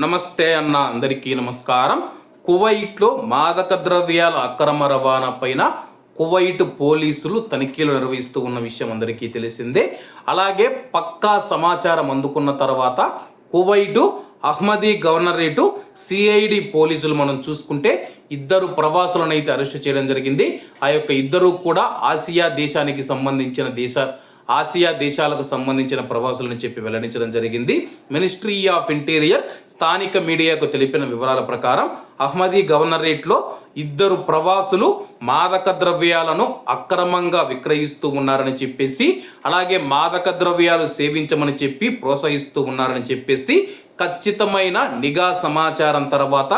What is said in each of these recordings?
నమస్తే అన్న అందరికీ నమస్కారం. కువైట్లో మాదక ద్రవ్యాల అక్రమ రవాణా పైన కువైట్ పోలీసులు తనిఖీలు నిర్వహిస్తూ ఉన్న విషయం అందరికీ తెలిసిందే. అలాగే పక్కా సమాచారం అందుకున్న తర్వాత కువైటు అహ్మదీ గవర్నరేటు సిఐడి పోలీసులు మనం చూసుకుంటే ఇద్దరు ప్రవాసులను అయితే అరెస్ట్ చేయడం జరిగింది. ఆ యొక్క ఇద్దరు కూడా ఆసియా దేశానికి సంబంధించిన దేశ ఆసియా దేశాలకు సంబంధించిన ప్రవాసులని చెప్పి వెల్లడించడం జరిగింది. మినిస్ట్రీ ఆఫ్ ఇంటీరియర్ స్థానిక మీడియాకు తెలిపిన వివరాల ప్రకారం అహ్మదీ గవర్నరేట్లో ఇద్దరు ప్రవాసులు మాదక ద్రవ్యాలను అక్రమంగా విక్రయిస్తూ ఉన్నారని చెప్పేసి అలాగే మాదక ద్రవ్యాలు సేవించమని చెప్పి ప్రోత్సహిస్తూ ఉన్నారని చెప్పేసి ఖచ్చితమైన నిఘా సమాచారం తర్వాత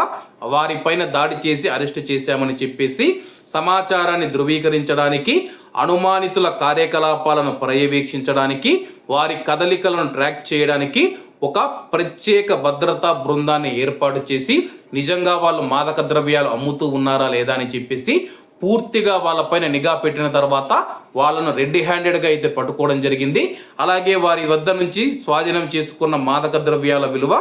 వారిపైన దాడి చేసి అరెస్ట్ చేశామని చెప్పేసి సమాచారాన్ని ధృవీకరించడానికి అనుమానితుల కార్యకలాపాలను పర్యవేక్షించడానికి వారి కదలికలను ట్రాక్ చేయడానికి ఒక ప్రత్యేక భద్రతా బృందాన్ని ఏర్పాటు చేసి నిజంగా వాళ్ళు మాదక ద్రవ్యాలు అమ్ముతూ ఉన్నారా లేదా అని చెప్పేసి పూర్తిగా వాళ్ళపైన నిఘా పెట్టిన తర్వాత వాళ్ళను రెడ్ హ్యాండెడ్గా అయితే పట్టుకోవడం జరిగింది. అలాగే వారి వద్ద నుంచి స్వాధీనం చేసుకున్న మాదక ద్రవ్యాల విలువ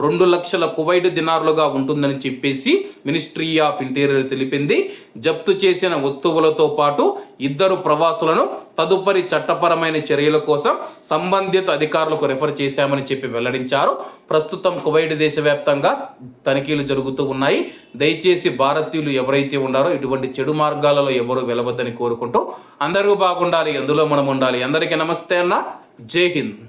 రెండు లక్షల కువైట్ దినారులుగా ఉంటుందని చెప్పేసి మినిస్ట్రీ ఆఫ్ ఇంటీరియర్ తెలిపింది. జప్తు చేసిన వస్తువులతో పాటు ఇద్దరు ప్రవాసులను తదుపరి చట్టపరమైన చర్యల కోసం సంబంధిత అధికారులకు రెఫర్ చేశామని చెప్పి వెల్లడించారు. ప్రస్తుతం కువైట్ దేశవ్యాప్తంగా తనిఖీలు జరుగుతూ ఉన్నాయి. దయచేసి భారతీయులు ఎవరైతే ఉన్నారో ఇటువంటి చెడు మార్గాలలో ఎవరు వెలవద్దని కోరుకుంటూ అందరూ బాగుండాలి అందులో మనం ఉండాలి. అందరికీ నమస్తే అన్న. జై హింద్.